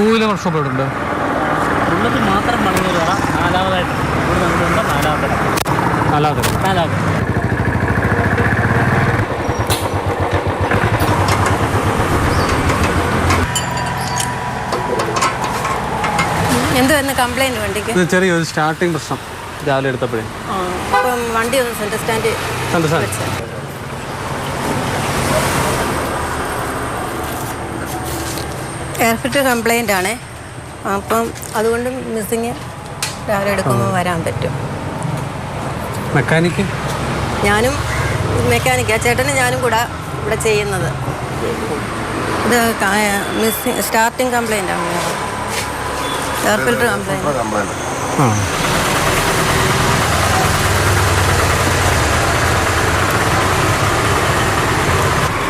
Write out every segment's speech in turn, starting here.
Two wheeler workshop എവിടെ ഉണ്ട് bullet മാത്രം പണിഞ്ഞൊരു കട നാലാമതായിട്ട് ഇവിടെ നമുക്കുണ്ട് നാലാമത്തെ കംപ്ലൈന്റ് വണ്ടിക്ക്? ഇത് ചെറിയൊരു സ്റ്റാർട്ടിങ് പ്രശ്നം. രാവിലെ എടുത്തപ്പോഴേ. അപ്പം വണ്ടി ഒന്ന് സെന്റർ സ്റ്റാൻഡ് സെന്റർ സാർ വെച്ച് എയർ ഫിൽറ്റർ കംപ്ലൈന്റ് ആണേ. അപ്പം അതുകൊണ്ട് മിസ്സിങ് രാവിലെ എടുക്കുമ്പോൾ വരാൻ പറ്റും. മെക്കാനിക്ക് ഞാനും മെക്കാനിക്കാ ചേട്ടനും ഞാനും കൂടെ ഇവിടെ ചെയ്യുന്നത്. ഇത് മിസ്സിങ് സ്റ്റാർട്ടിങ് കംപ്ലൈന്റ് ആണ്. എയർ ഫിൽറ്റർ കംപ്ലൈന്റ്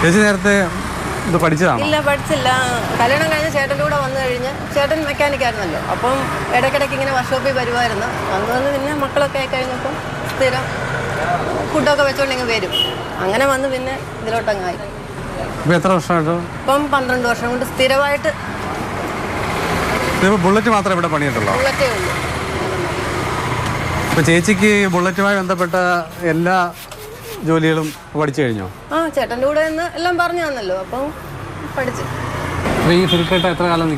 ചേച്ചി നേരത്തെ ഇത് പഠിച്ചതാണ്? ഇല്ല പഠിച്ചില്ല. കല്യാണം കഴിഞ്ഞ് ചേട്ടന്റെ കൂടെ വന്നു കഴിഞ്ഞ് ചേട്ടൻ മെക്കാനിക് ആയിരുന്നല്ലോ. അപ്പം ഇടയ്ക്കിടയ്ക്ക് ഇങ്ങനെ വർക്ക്ഷോപ്പിൽ വരുമായിരുന്നു. വന്ന് വന്ന് പിന്നെ മക്കളൊക്കെ ആയി കഴിഞ്ഞപ്പം സ്ഥിരം ഫുഡൊക്കെ വെച്ചുകൊണ്ട് ഇങ്ങ് വരും. അങ്ങനെ വന്ന് പിന്നെ ഇതിലോട്ടങ്ങായി. എത്ര വർഷമായിട്ട്? ഇപ്പം പന്ത്രണ്ട് വർഷം കൊണ്ട് സ്ഥിരമായിട്ട് ബുള്ളറ്റ് മാത്രമേ ഇവിടെ പണിയിട്ടുള്ളൂ? ബുള്ളറ്റേ ഉള്ളൂ. ചേച്ചിക്ക് ബുള്ളറ്റുമായി ബന്ധപ്പെട്ട എല്ലാ ജോലികളും പഠിച്ചു കഴിഞ്ഞോ? ആ ചേട്ടന്റെ കൂടെ നിന്ന് എല്ലാം പറഞ്ഞു തന്നല്ലോ അപ്പം പഠിച്ചു. അപ്പോൾ ഈ എത്ര കാലം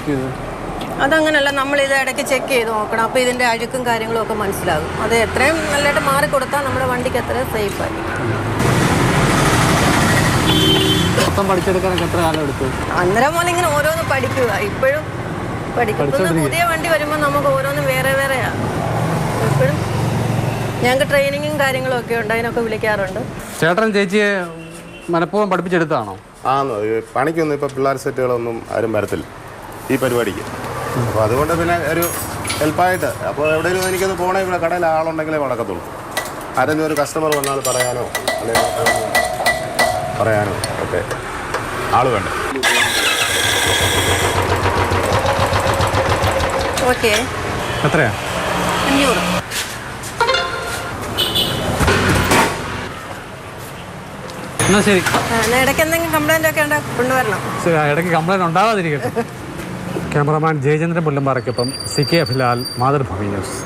അതങ്ങനല്ല നമ്മൾ ഇത് ഇടയ്ക്ക് ചെക്ക് ചെയ്ത് നോക്കണം. അപ്പോൾ ഇതിന്റെ അഴുക്കും കാര്യങ്ങളും ഒക്കെ മനസ്സിലാകും. അത് എത്രയും നല്ലതായിട്ട് മാറി കൊടുത്താൽ നമ്മുടെ വണ്ടിക്ക് സേഫ് സേഫായി മൊത്തം പഠിച്ചെടുക്കാനൊക്കെ എത്ര കാലം എടുത്തു? അന്നേരം പോലെ ഇങ്ങനെ ഓരോന്ന് പഠിക്കുക. ഇപ്പോഴും പഠിക്കും. പുതിയ വണ്ടി വരുമ്പോൾ നമുക്ക് ഓരോന്ന് വേറെ ഞങ്ങൾക്ക് ട്രെയിനിങ്ങും കാര്യങ്ങളും ഒക്കെ ഉണ്ട് അതിനൊക്കെ വിളിക്കാറുണ്ട്. ചേട്ടൻ ചേച്ചിയെ മനഃപൂർവം പഠിപ്പിച്ചെടുത്താണോ ആന്ന് ഈ പണിക്കൊന്നും ഇപ്പം പിള്ളേർ സെറ്റുകളൊന്നും ആരും വരത്തില്ല ഈ പരിപാടിക്ക്. അപ്പോൾ അതുകൊണ്ട് പിന്നെ ഒരു ഹെൽപ്പായിട്ട് അപ്പോൾ എവിടെയെങ്കിലും എനിക്കൊന്ന് പോകണേ ഇവിടെ കടയിൽ ആളുണ്ടെങ്കിലേ നടക്കത്തുള്ളൂ ആരെങ്കിലും ഒരു കസ്റ്റമർ വന്നാൽ പറയാനോ അല്ലെങ്കിൽ പറയാനോ ഒക്കെ ആൾ വേണ്ട? ഓക്കെ എത്രയാ? അഞ്ഞൂറ്. എന്നാ ശരി. ഇടയ്ക്ക് എന്തെങ്കിലും കംപ്ലൈന്റ് ഇടയ്ക്ക് കംപ്ലൈന്റ് ഉണ്ടാവാതിരിക്കട്ടെ. Cameraman Jayachandran പുല്ലമ്പാറയ്ക്കൊപ്പം C K Abhilal Mathrubhumi news.